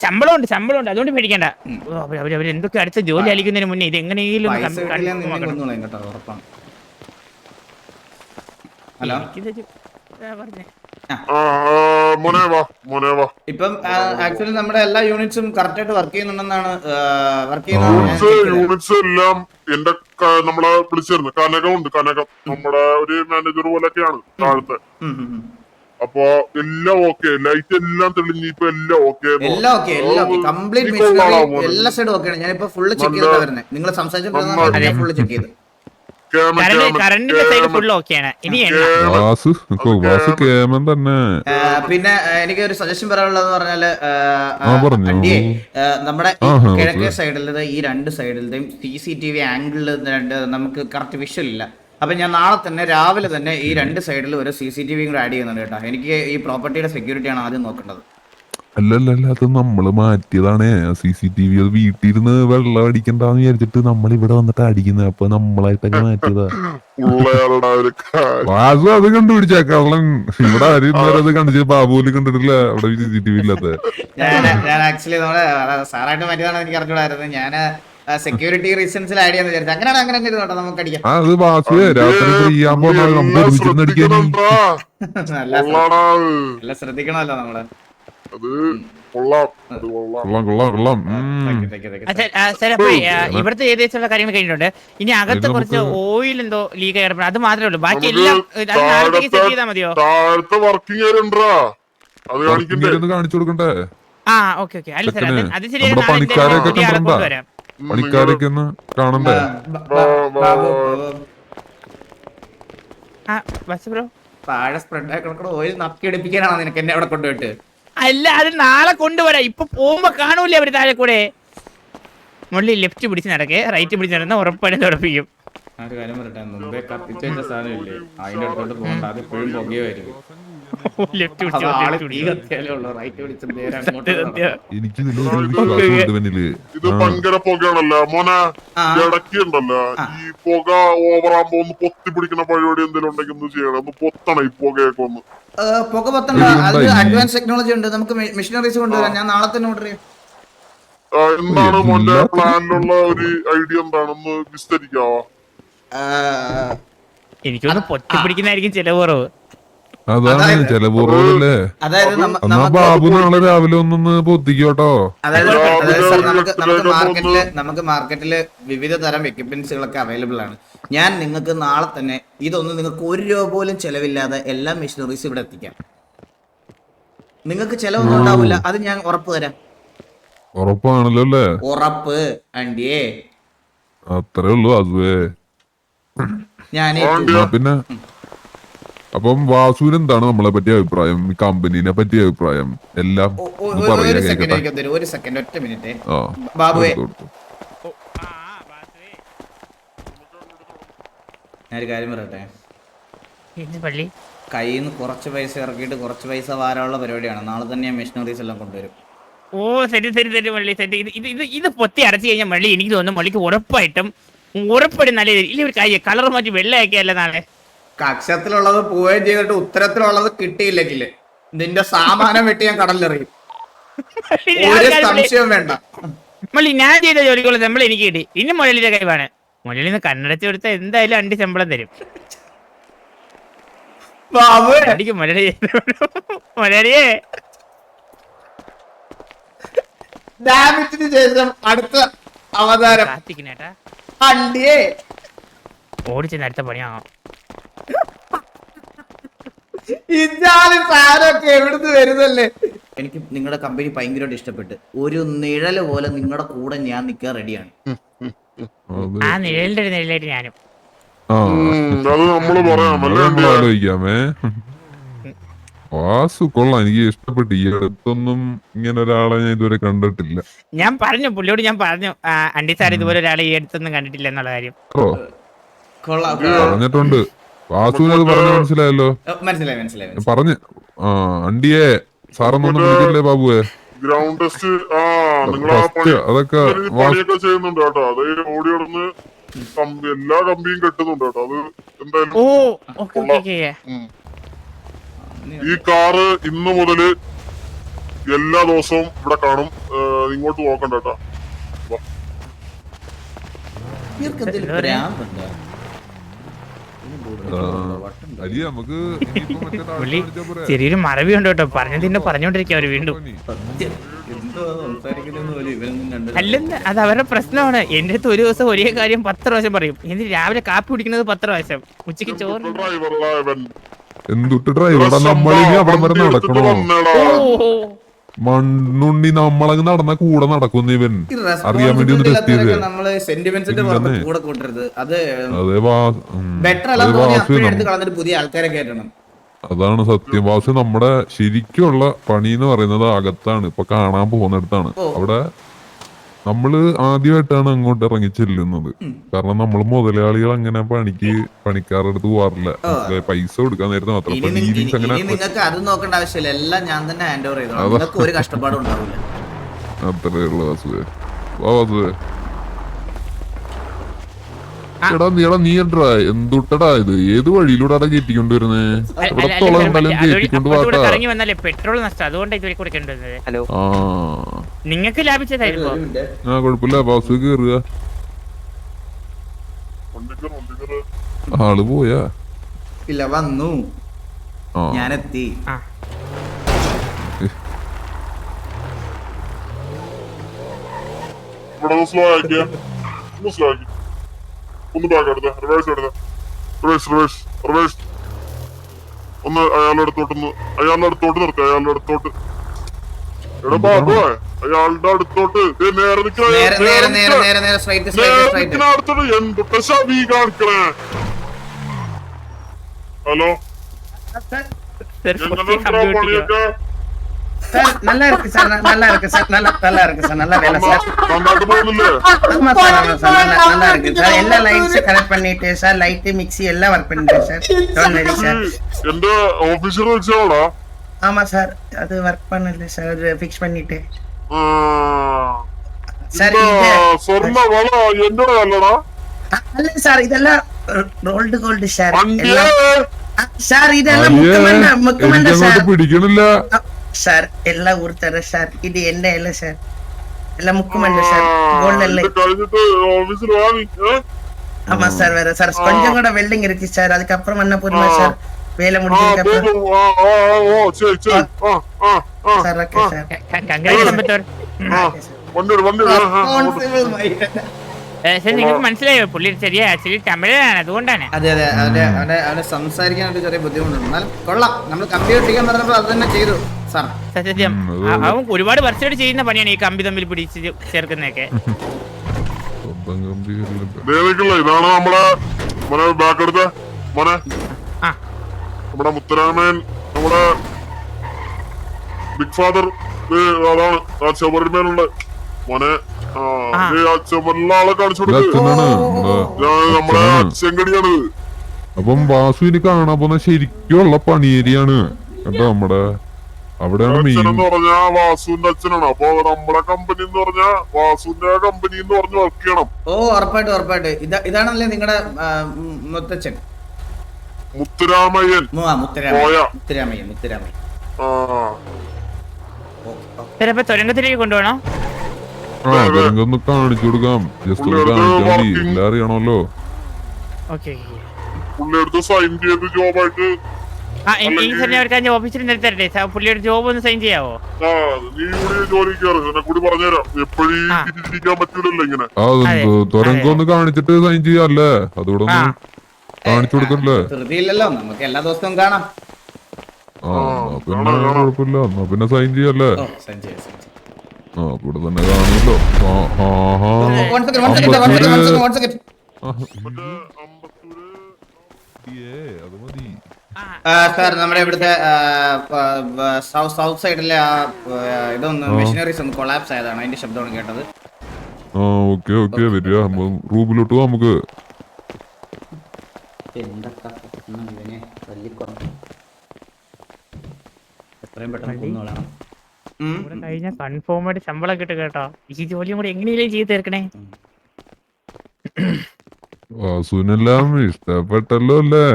ശമ്പളം ഉണ്ട് ശമ്പളം ഉണ്ട് അതുകൊണ്ട് പേടിക്കണ്ട അവർ അവർ എന്തൊക്കെ അടുത്ത ജോലി അലിക്കുന്നതിന് മുന്നേ ഇത് എങ്ങനെയെങ്കിലും ഇപ്പം ആക്ച്വലി നമ്മുടെ എല്ലാ യൂണിറ്റ്സും കറക്റ്റ് ആയിട്ട് വർക്ക് ചെയ്യുന്നുണ്ടെന്നാണ് വർക്ക് ചെയ്യുന്നത് യൂണിറ്റ്സ് യൂണിറ്റ്സ് എല്ലാം എന്റെ നമ്മളെ വിളിച്ചിരുന്നു. കനകം. ഉണ്ട് കനകം നമ്മുടെ ഒരു മാനേജർ പോലൊക്കെയാണ് താഴത്തെ. അപ്പൊ എല്ലാം ഓക്കെ ലൈറ്റ് എല്ലാം തെളിഞ്ഞ് ഇപ്പൊ എല്ലാം ഓക്കെ എല്ലാം ഓക്കെ എല്ലാം ഓക്കെ കംപ്ലീറ്റ് മെഷീനറി എല്ലാ സൈഡും ഓക്കെയാണ് ഇപ്പൊ ഫുള്ള് ചെക്ക് ചെയ്തിട്ടാ വരുന്നത് നിങ്ങൾ സംസാരിച്ചിട്ട് ഫുള്ള് ചെക്ക് ചെയ്ത്. കറണ്ട് സൈഡ് ഫുൾ ഓക്കെയാണ് ഇനി എണ്ണ വാസു നിക്കോ, കേമൻ. തന്നെ. പിന്നെ എനിക്ക് ഒരു സജഷൻ പറയാനുള്ളതെന്ന് പറഞ്ഞാൽ നമ്മുടെ കിഴക്കേ. സൈഡിലത് ഈ രണ്ട് സൈഡിലത്തെയും സി സി ടി വി ആംഗിളിൽ രണ്ട് നമുക്ക് കറക്റ്റ് വിഷ്വൽ ഇല്ല. അപ്പൊ ഞാൻ നാളെ തന്നെ രാവിലെ തന്നെ ഈ രണ്ട് സൈഡിൽ ഒരു സി സി ടി വി കൂടെ ആഡ് ചെയ്യുന്നുണ്ട് കേട്ടോ. എനിക്ക് ഈ പ്രോപ്പർട്ടിയുടെ സെക്യൂരിറ്റി ആണ് ആദ്യം നോക്കേണ്ടത്. അല്ലല്ല അത് നമ്മൾ മാറ്റിയതാണ്. സി സി ടി വി അത് വീട്ടിലിരുന്ന് വെള്ളം അടിക്കണ്ടെന്ന് വിചാരിച്ചിട്ട് നമ്മൾ ഇവിടെ വന്നിട്ട് അടിക്കുന്നത് അപ്പൊ നമ്മളായിട്ടൊക്കെ മാറ്റിയതാ. വാസു അത് കണ്ടുപിടിച്ച. കള്ളൻ. ഇവിടെ ആരും അത് കണ്ടിച്ച് ബാബുവിൽ കണ്ടിട്ടില്ല അവിടെ സി സി ടി വി ഇല്ലാത്ത. ഞാൻ ഞാൻ ആക്ച്വലി നമ്മളെ സാറായിട്ട് മാറ്റിയതാണ് എനിക്ക് അറിഞ്ഞൂടായിരുന്നു ഞാൻ സെക്യൂരിറ്റി റീസൺസിൽ ആഡ് ചെയ്യാന്ന് വിചാരിച്ചു അങ്ങനെയാണ് അങ്ങനെ ചെയ്തു കേട്ടോ നമുക്ക് അടിക്കാം. ആ അത് രാത്രി ഫ്രീ നമുക്ക് എല്ലാം ഒരുമിച്ചിരുന്ന് അടിക്കാൻ നല്ല ശ്രദ്ധിക്കണമല്ലോ നമ്മൾ. ഇവിടുത്തെ ഏകദേശമുള്ള കാര്യങ്ങൾ കഴിഞ്ഞിട്ടുണ്ട്? ഇനി അകത്ത് കുറച്ച് ഓയിൽ എന്തോ ലീക്ക് കിടപ്പുണ്ട്. അത് മാത്രമേ ഉള്ളൂ. ബാക്കി എല്ലാം സെറ്റ് ചെയ്താൽ മതിയോ? താഴത്തെ വർക്കിംഗ് കാണിച്ചു കൊടുക്കണ്ടേ? ആ ഓക്കെ ഓക്കെ. അല്ല സാർ അത് ശരിയാണ് അത് ശരിയാണ് പണിക്കാരൊക്കെ ഒന്ന് കാണണ്ടേ താഴെ സ്പ്രെഡ് ആയി ഓയിൽ നക്കി എടുപ്പിക്കാനാണോ നിനക്ക് എന്നെ അവിടെ കൊണ്ടുപോയിട്ട്? അല്ല അത് നാളെ കൊണ്ടുവരാം. ഇപ്പൊ പോകുമ്പോ കാണൂലേ അവർ താഴെ കൂടെ? മുള്ളി ലെഫ്റ്റ് പിടിച്ച് നടക്കേ റൈറ്റ് പിടിച്ച് നടന്ന ഉറപ്പായിട്ടും ഉറപ്പിക്കും. ഒരു കാര്യം പറയട്ടെ മുമ്പേ കത്തിച്ച് വെച്ച സാധനമില്ലേ? അതിന്റെ അടുത്തോട്ട് പോകണ്ട അത് എപ്പോഴും പുകയുമായിരിക്കും. എനിക്ക് ഇത് ഭയങ്കര പുകയാണല്ലോ. മോനെ. ഈ പുക ഓവറാകുമ്പോ ഒന്ന് പൊത്തി പിടിക്കുന്ന പരിപാടി എന്തെങ്കിലും ഉണ്ടെങ്കിൽ ഒന്ന് ചെയ്യണം. ഒന്ന് പൊത്തണം ഈ പുകയൊക്കെ ഒന്ന്. പുക പൊത്തണ്ട. അത് അഡ്വാൻസ് ടെക്നോളജി ഉണ്ട്. നമുക്ക് മെഷീനറീസ് കൊണ്ടുവരാം. ഞാൻ നാളെ തന്നെ ഓർഡർ ചെയ്യാം. എന്താണ് മോന്റെ പ്ലാനിലുള്ള ഒരു ഐഡിയ എന്താണെന്ന് വിസ്തരിക്കാവോ? എനിക്കൊന്ന് പൊട്ടി പിടിക്കുന്നതായിരിക്കും ചെലവ് കുറവ്. അതാണ് ചില നമ്മ- എന്നാ ബാബു നാളെ രാവിലെ ഒന്നൊന്ന് പൊത്തിക്കോട്ടോ? അതായത് നമുക്ക് മാർക്കറ്റിൽ നമുക്ക് മാർക്കറ്റിൽ വിവിധ തരം എക്യുപ്മെന്റ്സുകളൊക്കെ അവൈലബിൾ ആണ്. ഞാൻ നിങ്ങൾക്ക് നാളെ തന്നെ ഇതൊന്നും നിങ്ങൾക്ക് ഒരു രൂപ പോലും ചെലവില്ലാതെ എല്ലാ മെഷീനറീസ് ഇവിടെ എത്തിക്കാം. നിങ്ങൾക്ക് ചെലവൊന്നും ഉണ്ടാവില്ല. അത് ഞാൻ ഉറപ്പ് തരാം. ഉറപ്പാണല്ലോ അല്ലേ? ഉറപ്പ് ആൻഡിയേ അത്രേ ഉള്ളൂ അതുവേ. ഞാൻ പിന്നെ? അപ്പം വാസുവിന് എന്താണ് നമ്മളെ പറ്റിയ അഭിപ്രായം? കമ്പനീനെ പറ്റിയ അഭിപ്രായം? എല്ലാം പറയാ ഒരു സെക്കൻഡ് കേക്കട്ടെ? എനിക്ക് തരൂ ഒരു സെക്കൻഡ് ഒറ്റ മിനിറ്റ്. ബാബുവേ. ഞാനൊരു കാര്യം പറയട്ടെ? കയ്യിൽ നിന്ന് കുറച്ച് പൈസ ഇറക്കിയിട്ട് കുറച്ച് പൈസ വാരാനുള്ള പരിപാടിയാണ്. നാളെ തന്നെ ഞാൻ മെഷീനറീസ് എല്ലാം കൊണ്ടുവരും. ഓ ശരി ശരി ശരി മള്ളി ശരി. ഇത് ഇത് ഇത് പൊത്തി അടച്ചു കഴിഞ്ഞാൽ മള്ളി എനിക്ക് തോന്നുന്നു മള്ളിക്ക് ഉറപ്പായിട്ടും ഉറപ്പായിട്ടും നല്ല ഇല്ല ഒരു കാര്യം കളർ മാറ്റി വെള്ളയാക്കിയല്ലേ നാളെ. കക്ഷത്തിലുള്ളത് പോവുകയും ചെയ്തിട്ട് ഉത്തരത്തിലുള്ളത് കിട്ടിയില്ലെങ്കിൽ നിന്റെ സാമാനം വെട്ടി ഞാൻ കടലിലെറിയും. ഒരു സംശയവും വേണ്ട. മള്ളി ഞാൻ ചെയ്ത ജോലിക്കുള്ള ശമ്പളം എനിക്ക് കിട്ടി. ഇനി മുരളിയുടെ കഴിവാണ് മുഴലിന്ന് നിന്ന് കണ്ണടച്ച് കൊടുത്താൽ എന്തായാലും അണ്ടി ശമ്പളം തരും. അടിക്ക് മുരളി മുരളിയെ ഡാമിറ്റിന് ശേഷം അടുത്ത അവതാരം. ഓടിച്ചെന്ന് അടുത്ത പണിയാകാം എവിടുന്ന് വരുന്നല്ലേ? എനിക്ക് നിങ്ങളുടെ കമ്പനി ഭയങ്കരമായിട്ട് ഇഷ്ടപ്പെട്ട്. ഒരു നിഴൽ പോലെ നിങ്ങളുടെ കൂടെ ഞാൻ നിൽക്കാൻ റെഡിയാണ് ആ നിഴലിന്റെ ഒരു നിഴലായിട്ട് ഞാനും. ആ. അത് നമ്മൾ പറയാം. അല്ലേ നമ്മൾ ആൻഡിയെ? ആലോചിക്കാമേ. വാസു കൊള്ളാം. എനിക്ക് ഇഷ്ടപ്പെട്ടു ഈ അടുത്തൊന്നും ഇങ്ങനെ ഒരാളെ ഞാൻ ഇതുവരെ കണ്ടിട്ടില്ല. ഞാൻ പറഞ്ഞു പുള്ളിയോട് ഞാൻ പറഞ്ഞു അണ്ടി സാർ ഇതുപോലെ ഒരാളെ ഈ അടുത്തൊന്നും കണ്ടിട്ടില്ല എന്നുള്ള കാര്യം. പറഞ്ഞിട്ടുണ്ട്. വാസുവിന് പറഞ്ഞു പറഞ്ഞ മനസ്സിലായല്ലോ. മനസ്സിലായി മനസ്സിലായി പറഞ്ഞു. ആ അണ്ടിയെ സാറൊന്നും വിളിക്കില്ലേ ബാബുവേ? ഗ്രൗണ്ട് ടെസ്റ്റ് ആ നിങ്ങൾ അതൊക്കെ പണിയൊക്കെ ചെയ്യുന്നുണ്ട് കേട്ടോ. അത് ഓടി നടന്ന് എല്ലാ കമ്പിയും കെട്ടുന്നുണ്ട് കേട്ടോ. അത് എന്തായാലും ഓ ഓക്കെ ഓക്കെ ഓക്കെ. ഈ കാറ് ഇന്ന് മുതൽ എല്ലാ ദിവസവും ഇവിടെ കാണും. ഇങ്ങോട്ട് നോക്കണ്ട കേട്ടോ. നമുക്ക്? ചെറിയൊരു മറവി ഉണ്ട് കേട്ടോ. പറഞ്ഞതിന്റെ പറഞ്ഞോണ്ടിരിക്കും അവർ വീണ്ടും. അല്ലെന്ന് അത് അവരുടെ പ്രശ്നമാണ്. എന്റെ അടുത്ത് ഒരു ദിവസം ഒരേ കാര്യം പത്ത് പ്രാവശ്യം പറയും. എന്നിട്ട് രാവിലെ കാപ്പി കുടിക്കുന്നത് പത്ത് പ്രാവശ്യം. ഉച്ചയ്ക്ക് ചോറ് എന്തുട്ട് ഡ്രൈവർ നമ്മളിനി അവിടെ വരെ നടക്കണോ. മണ്ണുണ്ണി നമ്മളങ്ങ് നടന്ന കൂടെ നടക്കുന്നു ഇവൻ. അറിയാൻ വേണ്ടി ഒന്ന് ടെസ്റ്റ് ചെയ്ത്. അതാണ് സത്യം. വാസു നമ്മുടെ ശരിക്കുള്ള പണി എന്ന് പറയുന്നത് അകത്താണ്. ഇപ്പൊ കാണാൻ പോകുന്നിടത്താണ്. അവിടെ നമ്മൾ ആദ്യമായിട്ടാണ് അങ്ങോട്ട് ഇറങ്ങി ചെല്ലുന്നത്. കാരണം നമ്മൾ മുതലാളികൾ അങ്ങനെ പണിക്ക് പണിക്കാരുടെ അടുത്ത് പോവാറില്ല പൈസ കൊടുക്കാൻ നേരത്തെ മാത്രം. നിങ്ങൾക്ക് അത് നോക്കേണ്ട ആവശ്യമില്ല. എല്ലാം ഞാൻ തന്നെ ഹാൻഡ് ഓവർ ചെയ്തോളാം. നിങ്ങൾക്ക് ഒരു കഷ്ടപ്പാടും ഉണ്ടാവില്ല. അത്രേ ഉള്ളു വാസുവേ. വാ വാസുവേ. എടാ നീ എടാ നീ എടാ എന്തുട്ടടാ ഇത്? ഏത് വഴിയിലൂടെ കയറ്റിക്കൊണ്ട് വരുന്നേ ഇവിടെ തുളം കയറ്റിക്കൊണ്ട് വാട്ടാ. പെട്രോൾ നഷ്ടം. അതുകൊണ്ടാണ് ഇതുവരെ കൊടുക്കേണ്ടത് ആ. നിങ്ങൾക്ക് ലാഭിച്ചതായിരുന്നു ആ കുഴപ്പമില്ല. വാസു കേറുക. ആൾ പോയാ? ഇല്ല വന്നു. ഞാനെത്തി. ഒന്ന് സ്ലോ ആക്കിയ ഒന്ന് സ്ലോ ആക്കി. ഒന്ന് ബാക്ക് എടുത്ത. റിവേഴ്സ് എടുത്ത. റിവേഴ്സ് റിവേഴ്സ് റിവേഴ്സ് ഒന്ന് അയാളുടെ അടുത്തോട്ടൊന്ന് അയാളുടെ അടുത്തോട്ട് നിർത്തി അയാളുടെ അടുത്തോട്ട്. എടാ ബാബു അയാളുടെ അടുത്തോട്ട് ദേ നേരെ നിക്കണ നേരെ നേരെ നേരെ നേരെ നേരെ സ്ട്രൈറ്റ് സ്ട്രൈറ്റ് നേരെ സ്ട്രൈറ്റ് നിക്കണ അടുത്തോട്ട് എന്തൊക്കെ ശവി കാണിക്കണേ ഹലോ Sir, എങ്ങനെ കുറച്ച് ഉണ്ടെടാ computer പണിയൊക്കെ சார் நல்லா இருக்கு சார் ந- நல்லா இருக்கு சார் நல்லா நல்லா இருக்கு சார் நல்ல வேலை சார் നന്നായിട്ട് പോകുന്നില്ലേ ஆமா சார் ஆமா சார் நல்லா நல்லா இருக்கு சார் எல்லா லைட்ஸும் கனெக்ட் பண்ணிட்டு சார் லைட்டு மிக்ஸி எல்லாம் ஒர்க் பண்ணிட்டேன் சார் டோன்ட் வெரி சார் എന്റെ ഓഫീസർ വെച്ചാളാ ஆமா சார் அது ஒர்க் பண்ணல சார் ஃபிக்ஸ் பண்ணிட்டு சரி சொர்ண வளம் என்னோட இல்லடா? சார் இதெல்லாம் ரோல்டு கோல்டு சார். சார் இதெல்லாம் முக்கமண்ட முக்கமண்ட சார். பிடிக்கணும்ல. சார் எல்லாம் ஒருத்தர சார். இது என்ன இல்ல சார்? எல்லாம் முக்கமண்ட சார். கோல்டு இல்ல ஆமா சார் வேற சார். கொஞ்சம் கூட வெல்டிங் இருக்கு சார். அதுக்கப்புறம் என்ன போதுமா சார்? വേല നിങ്ങൾക്ക് മനസ്സിലായോ? പുള്ളി ചെറിയ ആക്ച്വലി തമിഴനാണ് അതുകൊണ്ടാണ്. അതെ അതെ അവന്റെ അവന്റെ അവന്റെ സംസാരിക്കാനായിട്ട് ചെറിയ ബുദ്ധിമുട്ടുണ്ട്. എന്നാൽ കൊള്ളാം. നമ്മൾ കമ്പി ഒട്ടിക്കാൻ പറഞ്ഞപ്പോൾ അത് തന്നെ ചെയ്തു സാർ. സത്യം. അവൻ ഒരുപാട് വർഷമായിട്ട് ചെയ്യുന്ന പണിയാണ് ഈ കമ്പി തമ്മിൽ പിടിച്ച് ചേർക്കുന്നൊക്കെ ഇതാണ് നമ്മളെ ബാക്കെടുത്ത മോനെ. നമ്മുടെ മുത്തരാമൻ നമ്മുടെ ബിഗ് ഫാദർ അതാണ് ആ ചുമരിന്മേലുള്ള മോനെ ആ ചുമരിലുള്ള ആളെ കാണിച്ചു നമ്മുടെ ഞാൻ അപ്പം വാസു ഇനി കാണാൻ പോകുന്ന ശരിക്കുള്ള പണിയേരിയാണ് കേട്ടോ നമ്മുടെ? അവിടെയാണ് മെയിൻ അച്ഛനെന്ന് പറഞ്ഞാ വാസുവിന്റെ അച്ഛനാണ്. അപ്പൊ നമ്മുടെ കമ്പനി എന്ന് പറഞ്ഞാ വാസുവിന്റെ കമ്പനി എന്ന് പറഞ്ഞ് വർക്ക് ചെയ്യണം. ഓ ഉറപ്പായിട്ട് ഉറപ്പായിട്ട്. ഇതാ ഇതാണല്ലേ നിങ്ങളുടെ മുത്തച്ഛൻ? മുത്തുരാമയ്യൻ. മു- ആ, മുത്തുരാമയ്യ പോയ. മുത്തുരാമയ്യ മുത്തുരാമയ്യ ആ. ഓ, ഓ. ചിലപ്പോ തുരങ്കത്തിലേക്ക് കൊണ്ടുപോകണം? ആ കാണിച്ചു കൊടുക്കാം. ജസ്റ്റ് ഒന്ന് കാണിച്ചാൽ മതി. എല്ലാം അറിയണമല്ലോ. പുള്ളിയുടെ ജോബ് ഒന്ന് സൈൻ ചെയ്യാവോ? തുരങ്കം ഒന്ന് കാണിച്ചിട്ട് സൈൻ ചെയ്യാല്ലേ അതുകൂടെ കാണിച്ചു കൊടുക്കണ്ടേ? ധൃതിയില്ലല്ലോ. നമുക്ക് എല്ലാ ദിവസവും കാണാം. ആ എന്നാ പിന്നെ കുഴപ്പമില്ല. എന്നാ പിന്നെ സൈൻ ചെയ്യല്ലേ? ഓ സഞ്ജയ് സഞ്ജയ് ആ ഇവിടെ തന്നെ കാണുമല്ലോ. ആ ആ ആ One second, one second, one second, one second, one second. ഏ, അത് മതി. ആ, ആ, സാർ നമ്മുടെ ഇവിടുത്തെ സൗത്ത് സൗത്ത് സൈഡിലെ ആ ഇതൊന്ന് മെഷീനറീസ് ഒന്ന് കൊളാപ്സ് ആയതാണ് അതിന്റെ ശബ്ദമാണ് കേട്ടത്. ആ ഓക്കെ ഓക്കെ വരിക. റൂമിലോട്ട് പോവാം നമുക്ക് എത്രയും പെട്ടെന്ന് കൊന്നോളാം. കഴിഞ്ഞ കൺഫേം ആയിട്ട് ശമ്പളം കിട്ടും. കേട്ടോ ഈ ജോലിയും കൂടെ എങ്ങനെയെങ്കിലും ചെയ്ത് തീർക്കണേ. വാസുവിനെല്ലാം ഇഷ്ടപ്പെട്ടല്ലോ അല്ലേ?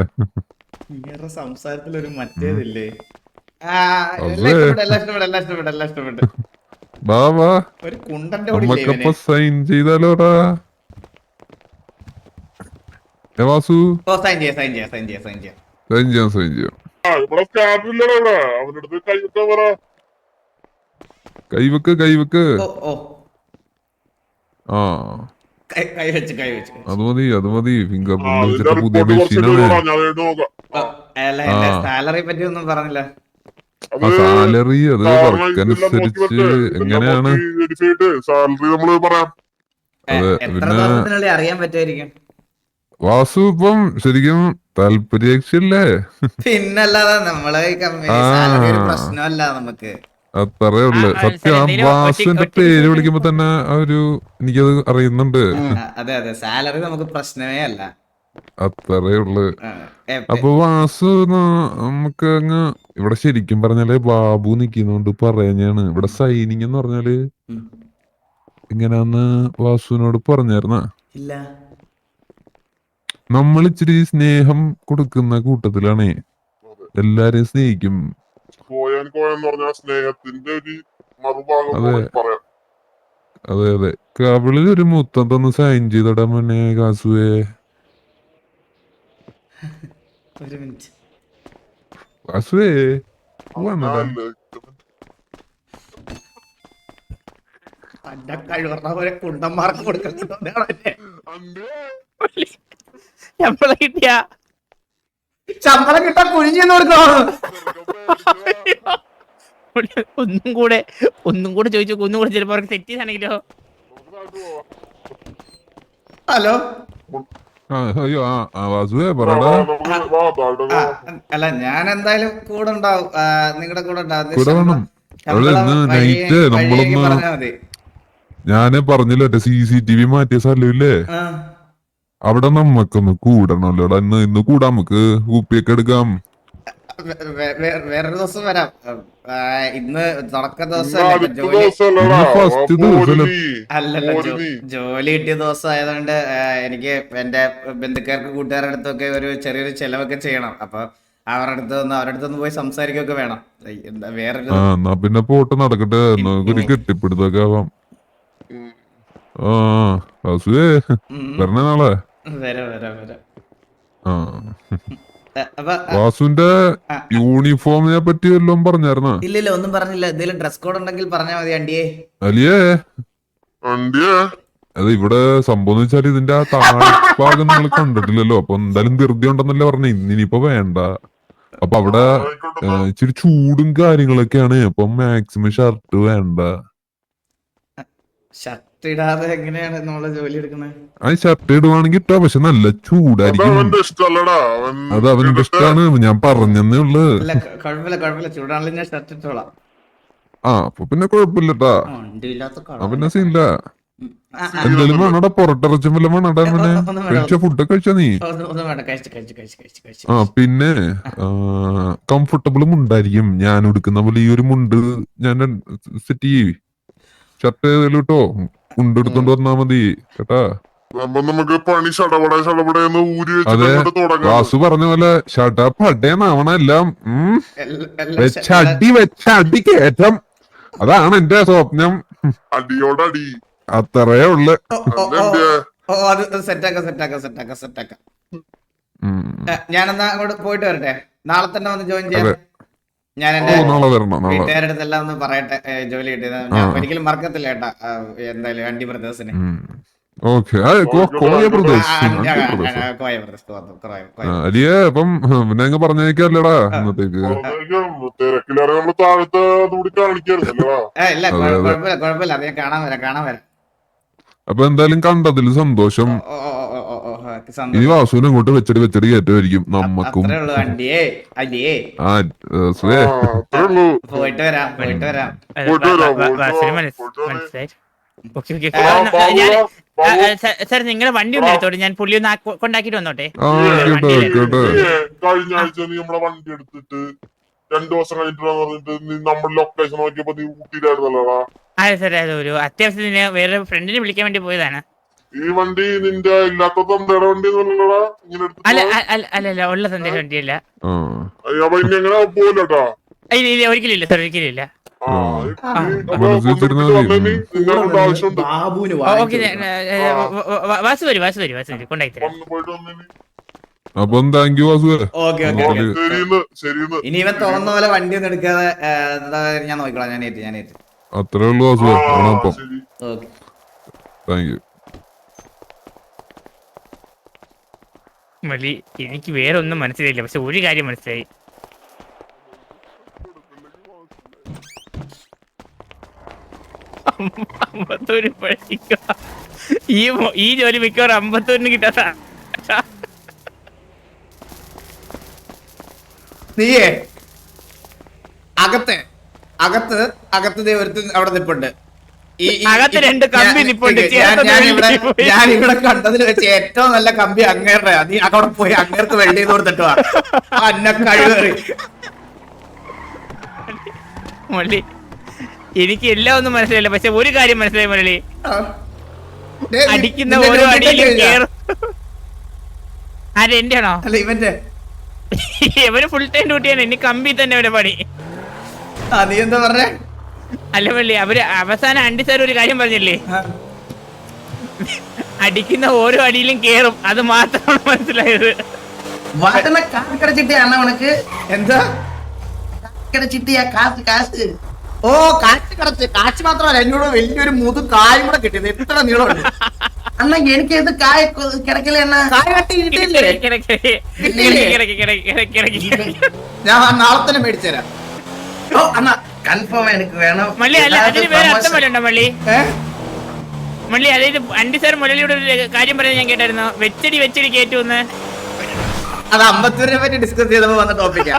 ഇങ്ങനെ സംസാരത്തിൽ ഒരു മറ്റേതില്ലേ? ഒരു കുണ്ടന്റെ കൂടെ സൈൻ ചെയ്താലോടാ. വാസു? sign ചെയ്യാം. സൈൻ ചെയ്യാം സൈൻ ചെയ്യാം ആ, ഇവിടെ ഇല്ലടാ ഇവിടെ അവന്റെ അടുത്ത് പറ. കൈവെക്ക് കൈവെക്ക്. അത് മതി അത് മതി. ഫിംഗർ പ്രിന്റ് പുതിയ മെഷീനാണ്. സാലറി പറ്റി ഒന്നും പറഞ്ഞില്ല. സാലറി അത് കാരണം വർക്ക് ഇതെല്ലാം നോക്കി അനുസരിച്ച് വെക്ക്. ഇതെല്ലാം എങ്ങനെയാണ് സാലറി നമ്മൾ പറയാം. അതെ, പിന്നെ- അറിയാൻ പറ്റുമായിരിക്കും? വാസു ഇപ്പം ശരിക്കും താല്പര്യല്ലേ പിന്നല്ലാതെ നമ്മളെ കമ്പനി സാലറി പ്രശ്നമല്ല നമുക്ക്. അത്രേ ഉള്ളു. സത്യം വാസുവിന്റെ പേര് വിളിക്കുമ്പോ തന്നെ ആ ഒരു എനിക്കത് അറിയുന്നുണ്ട്. അതെ അതെ. സാലറി നമുക്ക് പ്രശ്നമേ അല്ല. അത്രേ ഉള്ളു. അപ്പൊ വാസു നമുക്ക് അങ്ങ് ഇവിടെ ശരിക്കും പറഞ്ഞാൽ ബാബു നിക്കുന്നോണ്ട് പറയാനാണ് ഇവിടെ സൈനിങ് എന്ന് പറഞ്ഞാൽ ഇങ്ങനെ വാസുവിനോട് പറഞ്ഞായിരുന്ന? ഇല്ല. നമ്മൾ ഇച്ചിരി സ്നേഹം കൊടുക്കുന്ന കൂട്ടത്തിലാണേ. എല്ലാരെയും സ്നേഹിക്കും. കോയാൻ കോയെന്ന് പറഞ്ഞാൽ സ്നേഹത്തിന്റെ ഒരു മറുഭാഗം അതെ. പറയാം. അതെ അതെ. കവിളിൽ ഒരു മുത്തം തന്ന് സൈൻ ചെയ്തടാ മുന്നേ കാസുവേ. ഒരു മിനിറ്റ്. കാസുവേ അന്റെ പോലെ കുണ്ടന്മാർക്ക് കൊടുക്കുന്നുണ്ടോ അന്റെ ശമ്പളം കിട്ടിയ ശമ്പളം കിട്ടാൻ കുഴിഞ്ഞു കൊടുക്കോ ഒന്നും കൂടെ ഒന്നും കൂടെ ചോദിച്ചു ഒന്നും കൂടെ ചിലപ്പോ അവർക്ക് സെറ്റ് ചെയ്താണെങ്കിലോ? ഹലോ? ആ അയ്യോ ആ ആ വാസുവേ. അല്ല ഞാൻ എന്തായാലും കൂടെ ഉണ്ടാവും. നിങ്ങളുടെ കൂടെ ഉണ്ടാവും. അവിടെ ഇന്ന് നമ്മളൊന്ന് ഞാൻ പറഞ്ഞില്ല സി സി ടി വി മാറ്റിയ സ്ഥലമില്ലേ അവിടെ നമ്മക്കൊന്ന് കൂടണല്ലോടാ. ഇന്ന് ഇന്ന് കൂടാ നമുക്ക്. ഊപ്പിയൊക്കെ എടുക്കാം. വേറൊരു ദിവസം വരാം. ഇന്ന് തുടക്ക ദിവസം അടുത്ത. അല്ലല്ല. ജോലി കിട്ടിയ ദിവസം ആയതുകൊണ്ട് എനിക്ക് എന്റെ ബന്ധുക്കാർക്ക് കൂട്ടുകാരുടെ അടുത്തൊക്കെ ഒരു ചെറിയൊരു ചെലവൊക്കെ ചെയ്യണം. അപ്പൊ അവരുടെ അടുത്ത് നിന്ന് അവരുടെ അടുത്തൊന്ന് പോയി സംസാരിക്കൊക്കെ വേണം. വേറൊരു എന്നാ പിന്നെ പോട്ട് നടക്കട്ടെ. കെട്ടിപ്പിടുത്തൊക്കെ ആവാം. ആ വാസുവേ വരണേ നാളെ. വരാം വാസുവിന്റെ യൂണിഫോമിനെ പറ്റി വല്ലതും പറഞ്ഞായിരുന്നോ? ഇല്ല ഇല്ല ഒന്നും പറഞ്ഞില്ല. എന്തെങ്കിലും ഡ്രസ് കോഡ് ഉണ്ടെങ്കിൽ പറഞ്ഞാൽ മതി അണ്ടിയേ. അലിയേ. അണ്ടിയേ. അത് ഇവിടെ സംഭവം വെച്ചാൽ ഇതിന്റെ ആ താഴ്ഭാഗം നിങ്ങൾ കണ്ടിട്ടില്ലല്ലോ. അപ്പൊ എന്തായാലും ധൃതി ഉണ്ടെന്നല്ലേ പറഞ്ഞു. ഇന്നിനിപ്പോ വേണ്ട. അപ്പൊ അവിടെ ഇച്ചിരി ചൂടും കാര്യങ്ങളൊക്കെയാണ്. അപ്പൊ മാക്സിമം ഷർട്ട് വേണ്ട. ഷർട്ട് ഇടാതെ എങ്ങനെയാണ് നമ്മൾ ജോലി എടുക്കുന്നത്? ഷർട്ട് ഇടുവാണെങ്കിൽ ഇട്ടോ പക്ഷെ നല്ല അത് ചൂടായിരിക്കും. അവന്റെ ഇഷ്ടല്ലടാ. അവൻ അത് അവന്റെ ഇഷ്ടമാണ് ഇഷ്ടാണ്. ഞാൻ പറഞ്ഞെന്നേ ഉള്ളു. അല്ല ക- കുഴപ്പമില്ല കുഴപ്പമില്ല ചൂടാണെങ്കിൽ ഞാൻ ഷർട്ട് ഇട്ടോളാം. ആ അപ്പൊ പിന്നെ കുഴപ്പമില്ലട്ടാ ആ പിന്നെ സീനില്ല. എന്തായാലും വേണടാ പുറത്തിറച്ചും വല്ല വേണോടാ ഫുഡ് കഴിച്ച ഫുഡൊക്കെ കഴിച്ചാ നീ? ഒന്നും വേണ്ട. കഴിച്ചു കഴിച്ചു കഴിച്ചു കഴിച്ചു കഴിച്ചു. ആ പിന്നെ കംഫർട്ടബിളും ഉണ്ടായിരിക്കും ഞാൻ ഉടുക്കുന്ന പോലെ ഈ ഒരു മുണ്ട് ഞാൻ സെറ്റ് ചെയ്യ്. ഷർട്ട് ഏതെങ്കിലും ഇട്ടോ? മുണ്ട് എടുത്തോണ്ട് വന്നാ മതി കേട്ടാ? അപ്പൊ നമുക്ക് പണി ചടപട ചടപടയെന്ന് ഊരി വെച്ചിട്ട് തുടങ്ങാം. വാസു പറഞ്ഞ പോലെ ഷട്ടാ പടേന്നാവണ എല്ലാം വെച്ചടി വെച്ചടി കേറ്റം അതാണ് എന്റെ സ്വപ്നം. അടിയോടടി. അത്രേ ഉള്ളു. ഞാനെന്നാ അങ്ങോട്ട് പോയിട്ട് വരട്ടെ? നാളെ തന്നെ വന്ന് ജോയിൻ ചെയ്യാം. ഞാൻ എന്റെ വീട്ടുകാരുടെ അടുത്തെല്ലാം ഒന്ന് പറയട്ടെ ജോലി കിട്ടിയത്. ഞാൻ ഒരിക്കലും മറക്കത്തില്ല ഏട്ടാ എന്തായാലും അണ്ടി ബ്രദേഴ്സിന്. അപ്പം പിന്നെ അങ്ങ് പറഞ്ഞേക്കല്ലടാ ഇന്നത്തേക്ക് എന്തായാലും കണ്ടതിൽ സന്തോഷം. ഇനി വാസുവിനെ അങ്ങോട്ട് വെച്ചടി വെച്ചടി കയറ്റുമായിരിക്കും നമ്മക്കും. പോയിട്ട് വരാം പോയിട്ട് വരാം. സാർ നിങ്ങളുടെ വണ്ടി ഒന്ന് എടുത്തോട്ടെ. ഞാൻ പുള്ളി ഒന്ന് കൊണ്ടാക്കിട്ട് വന്നോട്ടെ. കഴിഞ്ഞ ആഴ്ച നീ നമ്മളെ വണ്ടി എടുത്തിട്ട് രണ്ടു ദിവസം കഴിഞ്ഞിട്ട് പറഞ്ഞിട്ട് നീ നമ്മുടെ ലൊക്കേഷൻ നോക്കിയപ്പോ നീ ഊട്ടിയിലായിരുന്നല്ലോടാ അതെ സാർ അതൊരു ഒരു അത്യാവശ്യത്തിന് വേറെ ഫ്രണ്ടിനെ വിളിക്കാൻ വേണ്ടി പോയതാണ്. ഈ വണ്ടി നിന്റെ ഇല്ലാത്ത തന്തയുടെ വണ്ടി ഒന്നല്ലടാ ഇങ്ങനെ അല്ല അല്ല അല്ല അല്ല ഉള്ള സന്ദേശം വണ്ടിയല്ല. ആ. അപ്പൊ ഇനി എങ്ങനെ പോലട്ടാ ഇല്ല ഇല്ല ഒരിക്കലും സാർ ഒരിക്കലും ബാബുവിന് ഓക്കെ വാസു വരും വാസു വരും വാസു വരും കൊണ്ടായി തരാം. അപ്പം താങ്ക് യു ഓക്കെ ഓക്കെ ഇനി ഇവൻ തോന്നുന്ന പോലെ വണ്ടി ഒന്നും എടുക്കാതെ എന്താ ഞാൻ നോക്കിക്കോളാം ഞാൻ ഏറ്റ് ഞാൻ ഏറ്റ്. അത്രേ ഉള്ളൂ അപ്പം. താങ്ക് യു മള്ളി എനിക്ക് വേറെ ഒന്നും മനസ്സിലായില്ല. പക്ഷെ ഒരു കാര്യം മനസ്സിലായി. അമ്പ- അമ്പത്തൂര് പഠിക്കുക. ഈ ഈ ജോലി മിക്കവാറും അമ്പത്തൂരിന് കിട്ടാത്ത നീയേ. അകത്ത്. അകത്ത് അകത്ത് ദൈവത്തിൽ അവിടെ ഈ- അകത്ത് രണ്ട് കമ്പി ഞാൻ- ഇവിടെ കണ്ടതിൽ വെച്ച് ഏറ്റവും നല്ല കമ്പി അങ്ങേറെ നീ അവിടെ പോയി അങ്ങേർക്ക് വെള്ളി ചെയ്ത് കൊടുത്തിട്ട് അന്ന കഴിവേറി മുരളി എനിക്ക് എല്ലാം ഒന്നും മനസ്സിലായില്ല. പക്ഷെ ഒരു കാര്യം മനസ്സിലായി മുരളി അടിക്കുന്ന ഓരോ അടിയിലും? കേറും. ആരെ എന്റെ ആണോ ഇവന്റെ. ഇവർ ഫുൾ ടൈം ഡ്യൂട്ടിയാണ് ഇനി കമ്പി തന്നെ ഇവിടെ പണി. നീ എന്താ പറഞ്ഞേ? അല്ല പള്ളി അവർ അവസാനം അണ്ടി സാർ ഒരു കാര്യം പറഞ്ഞില്ലേ? അടിക്കുന്ന ഓരോ അടിയിലും കേറും. അത് മാത്രമാണ് മനസ്സിലായത്. എന്താ? ഓ മുതു കായും നീളമുണ്ട്. ഇത് ഞാൻ നാളത്തന്നെ മേടിച്ചു തരാം. ഓ കൺഫേം എനിക്ക് വേണം. മള്ളി അല്ല അതിന് വേറെ അർത്ഥം പോലെ ഉണ്ടോ മള്ളി അതായത് അണ്ടി സാർ മുരളിയുടെ ഒരു കാര്യം പറയുന്നത് ഞാൻ കേട്ടായിരുന്നു. വെച്ചടി വെച്ചടി കേറ്റു എന്ന്. അത് അമ്പത്തൂരിനെ പറ്റി ഡിസ്കസ് ചെയ്തപ്പോ വന്ന ടോപ്പിക്കാ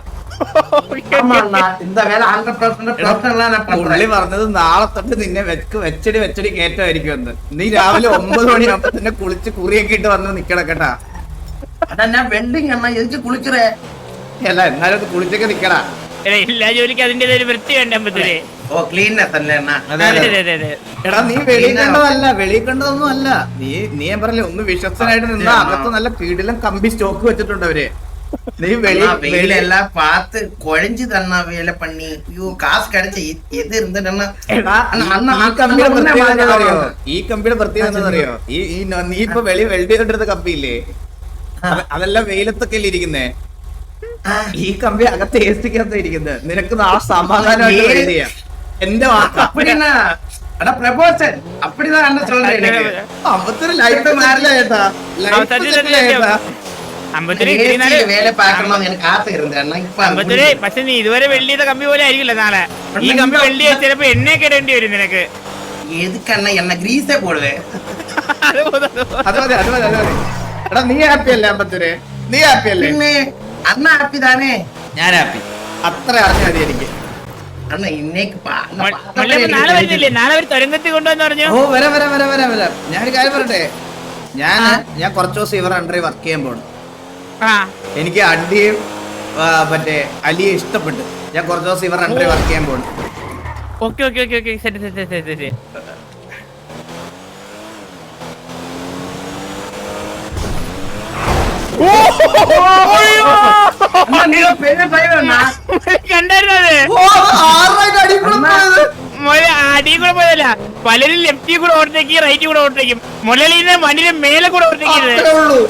പുള്ളി പറഞ്ഞത് നാളെ തൊട്ട് നിന്നെ വെക്ക് വെച്ചടി വെച്ചടി കേറ്റമായിരിക്കും എന്ന്. നീ രാവിലെ ഒമ്പത് മണിയാകുമ്പോ തന്നെ കുളിച്ച് കുറിയൊക്കെ ഇട്ട് വന്ന് നിക്കണ കേട്ടാ. അതെന്നാ വെണ്ടിങ് എന്നാ എനിക്ക് കുളിച്ചറേ. അല്ല എന്നാലും കുളിച്ചൊക്കെ നിക്കടാ. എടാ, എല്ലാ ജോലിക്കും അതിന്റേതായ ഒരു വൃത്തി വേണ്ട അമ്പത്തൂര് ஓ கிளீன்னஸ் அல்ல அண்ணா അതെ അതെ അതെ അതെ എടാ നീ വെളിയിൽ കണ്ടതല്ല വെളിയിൽ കണ്ടതൊന്നും അല്ല നീ നീ ഞാൻ പറഞ്ഞില്ലേ ഒന്ന് വിശ്വസ്തനായിട്ട് നിന്ന അകത്ത് നല്ല കീടിലും കമ്പി സ്റ്റോക്ക് വെച്ചിട്ടുണ്ട് അവര് നീ വെളി அண்ணா, வெயில വെളി எல்லாம் பார்த்து குழஞ்சுது அண்ணா வேலை பண்ணி ஐயோ காசு கிடைச்ச எ- எது இருந்ததுன்னா എടാ, അണ്ണാ, ഈ- അണ്ണാ, ഈ കമ്പിയുടെ അണ്ണാ, പ്രത്യേകത അണ്ണാ, എന്താ അറിയോ അണ്ണാ. ഈ കമ്പിയുടെ പ്രത്യേകത എന്താ അറിയോ ഈ ഈ ന- നീ ഇപ്പൊ വെളി വെൽഡ് ചെയ്തിട്ടെടുത്ത കമ്പിയില്ലേ അത് അതെല്ലാം വെയിലത്തൊക്കെ അല്ലേ ഇരിക്കുന്നേ ഈ കമ്പി അകത്ത് ഏസ്റ്റിക്കകത്ത് ഇരിക്കുന്നത് നിനക്ക് നാളെ സമാധാനമായിട്ട് ഏ- വെൽഡ് ചെയ്യാം എന്റെ വാക്കാ அப்படின்னா அட ப்ரப்போசல் அப்படிதான் அண்ணா சொல்றேன் எனக்கு അമ്പത്തൊരു ലൈഫ് മാറില്ല ചേട്ടാ ലൈഫ് സത്യം സെറ്റിൽ സത്യം. ചേട്ടാ അമ്പത്തൂര് ഇത്തിരി നാള് ஏசி வேலை பார்க்கணும் எனக்கு ஆசை இருந்தது அண்ணா இப்ப அது അമ്പത്തൂര് முடிஞ்சு. പക്ഷെ നീ ഇതുവരെ വെള്ളി ചെയ്ത കമ്പി പോലെ ആയിരിക്കില്ല നാളെ ഈ കമ്പി വെള്ളി ചിലപ്പോ എണ്ണ കിടേണ്ടി വരും നിനക്ക് எதுக்கு அண்ணா என்ன கிரீஸே போடுவேன் അത് പോതും, അത് പോതും. അത് മതി അത് മതി അത് മതി എടാ നീ ഹാപ്പി അല്ലേ അമ്പത്തൂര് നീ ഹാപ്പി അല്ലേ പിന്നെ അണ്ണ ഹാപ്പി താനേ? ഞാൻ ഹാപ്പി അത്ര അറിഞ്ഞാൽ മതി എനിക്ക്. അണ്ണ ഇന്നേക്ക് നാളെ വരുന്നില്ലേ? നാളെ ഒരു തുരങ്കത്തിൽ കൊണ്ടുവന്ന് പറഞ്ഞു? ഓ വരാം വരാം വരാം വരാം വരാം. ഞാനൊരു കാര്യം പറയട്ടെ? ഞാൻ ഞാൻ കുറച്ച് ദിവസം ഇവർ അണ്ടറിൽ വർക്ക് ചെയ്യാൻ പോകണം ആ. എനിക്ക് അടിയും മറ്റേ അലിയെ ഇഷ്ടപ്പെട്ടു. ഞാൻ കുറച്ച് ദിവസം ഇവർ അണ്ടറിൽ വർക്ക് ചെയ്യാൻ പോകണം ഓക്കെ ഓക്കെ ഓക്കെ ഓക്കെ. ശരി ശരി ശരി ശരി ശരി അണ്ണാ, നീ പെரிய പയ്യനാ കണ്ടായിരുന്നത്? മുല അടി കൂടെ പോയതല്ല. പലരും ലെഫ്റ്റിൽ കൂടെ ഓർത്തേക്കും റൈറ്റിൽ കൂടെ ഓവർടേക്കും. മുലലിന്റെ മണ്ണിന് മേലെ കൂടെ ഉള്ളൂ.